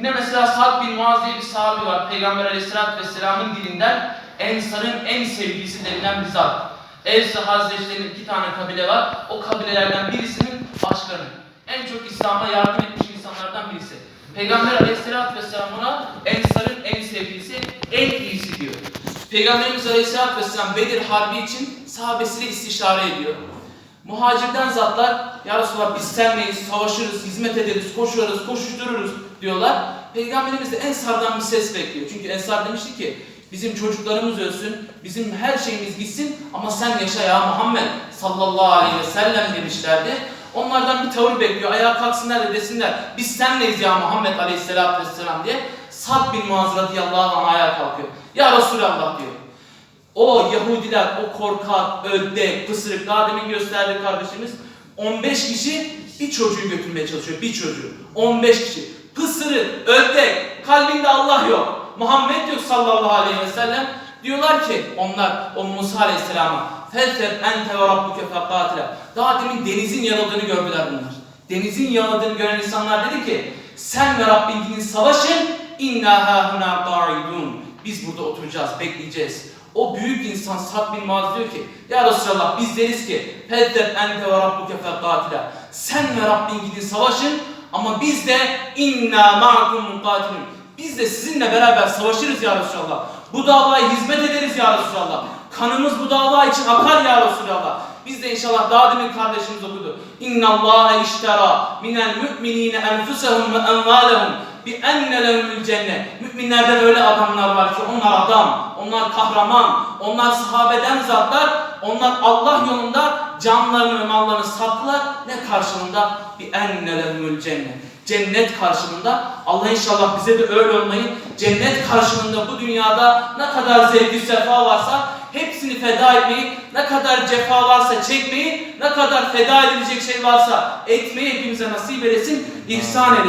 Yine mesela Sa'd bin Muaz diye bir sahabi var. Peygamber aleyhissalatü vesselamın dilinden Ensar'ın en sevgilisi denilen bir zat. Evs ve Hazreçlerin iki tane kabile var. O kabilelerden birisinin başkanı. En çok İslam'a yardım etmiş insanlardan birisi. Peygamber aleyhissalatü vesselam ona Ensar'ın en sevgilisi, en iyisi diyor. Peygamberimiz aleyhissalatü vesselam Bedir Harbi için sahabesiyle istişare ediyor. Muhacirden zatlar ya Resulallah biz senleyiz, savaşırız, hizmet ederiz, koşuyoruz, koşuştururuz diyorlar. Peygamberimiz de Ensar'dan bir ses bekliyor. Çünkü Ensar demişti ki bizim çocuklarımız ölsün, bizim her şeyimiz gitsin ama sen yaşa ya Muhammed sallallahu aleyhi ve sellem demişlerdi. Onlardan bir tavır bekliyor. Ayağa kalksınlar da desinler biz senleyiz ya Muhammed aleyhisselatü vesselam diye. Sad bin Muaz radıyallahu anh ayağa kalkıyor. Ya Resulallah diyor. O Yahudiler, o korkak, ödek, pısırık, daha demin gösterdi kardeşimiz. 15 kişi bir çocuğu götürmeye çalışıyor, bir çocuğu. 15 kişi. Pısırık, ödek, kalbinde Allah yok. Muhammed yok sallallahu aleyhi ve sellem. Diyorlar ki onlar o Musa aleyhisselama Felteb ente ve rabbuke fekatile. Daha demin denizin yanıldığını gördüler bunlar. Denizin yanıldığını gören insanlar dedi ki sen ve Rabbin savaşın inna hahuna qaidun. Biz burada oturacağız, bekleyeceğiz. O büyük insan Sad bin Muaz diyor ki Ya Resulallah biz deriz ki Feddeb ente ve rabbuke fekatile Sen ve Rabbin gidin savaşın ama biz de inna ma'kum mukatilun Biz de sizinle beraber savaşırız ya Resulallah. Bu davaya hizmet ederiz ya Resulallah. Kanımız bu dava için akar ya Resulallah. Biz de inşallah daha demin kardeşimiz okudu. İnna Allah iştera minel müminine enfusahum ve envalehum bi enne lehumul cennet. Müminlerden öyle adamlar var ki onlar adam, onlar kahraman, onlar sahabeden zatlar, onlar Allah yolunda canlarını ve mallarını sattılar. Ne karşılığında? Bi enne lehumul cennet. Cennet karşılığında Allah inşallah bize de öyle olmayı cennet karşılığında bu dünyada ne kadar zevki sefa varsa hepsini feda etmeyi, ne kadar cefa varsa çekmeyi, ne kadar feda edilecek şey varsa etmeyi hepimize nasip eylesin, ihsan eylesin.